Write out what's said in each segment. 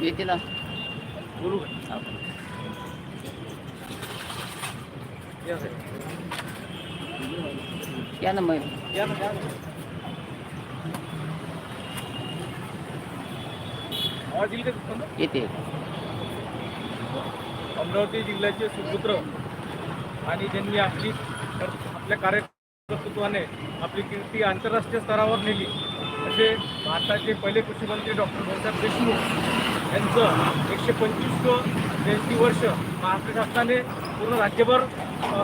येतील ना. या ना मग. येते. अमरावती जिल्ह्याचे सुपुत्र आणि ज्यांनी आपली आपल्या कार्यकर्तृत्वाने आपली कीर्ती आंतरराष्ट्रीय स्तरावर नेली. म्हणजे भारताचे पहिले कृषी मंत्री डॉक्टर भाऊसाहेब देशमुख यांचं एकशे पंचवीसवं जयंती वर्ष महाराष्ट्र शासनाने पूर्ण राज्यभर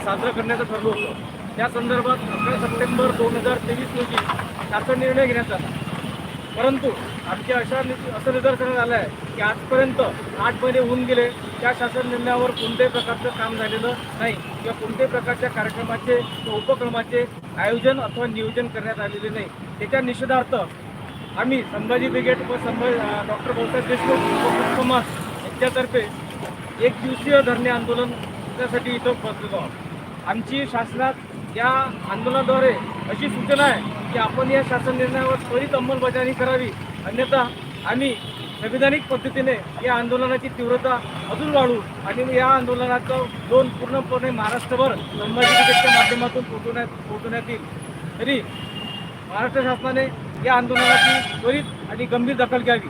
साजरं करण्याचं ठरलं होतं. त्या संदर्भात अकरा सप्टेंबर दोन हजार तेवीस रोजी शासन निर्णय घेण्यात आला. परंतु आमच्या अशा नि- असं निदर्शनात आलं आहे की आजपर्यंत आठ महिने होऊन गेले त्या शासन निर्णयावर कोणत्याही प्रकारचं काम झालेलं नाही किंवा कोणत्याही प्रकारच्या कार्यक्रमाचे किंवा उपक्रमाचे आयोजन अथवा नियोजन करण्यात आलेले नाही. त्याच्या निषेधार्थ आम्ही संभाजी ब्रिगेड व संभाजी डॉक्टर भाऊसाहेब देशमुख समाज यांच्यातर्फे एक दिवसीय धरणे आंदोलन त्यासाठी इथं बसलेलो आहोत. आमची शासनात या आंदोलनाद्वारे अशी सूचना आहे की आपण या शासन निर्णयावर त्वरित अंमलबजावणी करावी. अन्यथा आम्ही संविधानिक पद्धतीने या आंदोलनाची तीव्रता अजून वाढवू आणि या आंदोलनाचं दोन पूर्णपणे महाराष्ट्रभर संभाजी ब्रिगेडच्या माध्यमातून पोहोचवण्यात पोहोचवण्यात येईल. तरी महाराष्ट्र शासनाने या आंदोलनाची त्वरित आणि गंभीर दखल घ्यावी.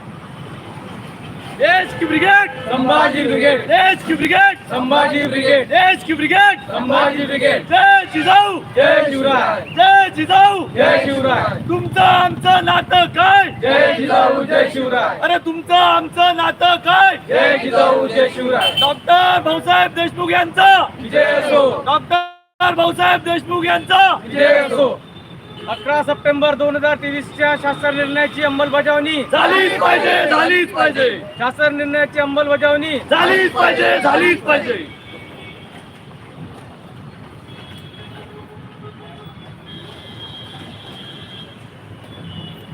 देश की ब्रिगेड! संभाजी ब्रिगेड. देश की ब्रिगेड! संभाजी ब्रिगेड. देश की ब्रिगेड! संभाजी ब्रिगेड. जय जिजाऊ! जय शिवराय. जय जिजाऊ! जय शिवराय. तुमचं आमचं नातं काय? जय जिजाऊ जय शिवराय. अरे तुमचं आमचं नातं काय? जय जिजाऊ जय शिवराय. डॉक्टर भाऊसाहेब देशमुख यांचा. विजय असो. डॉक्टर भाऊसाहेब देशमुख यांचा. विजय असो. अकरा सप्टेंबर दोन हजार तेवीसच्या शासन निर्णयाची अंमलबजावणी. झालीच पाहिजे झालीच पाहिजे. शासन निर्णयाची अंमलबजावणी. झालीच पाहिजे झालीच पाहिजे.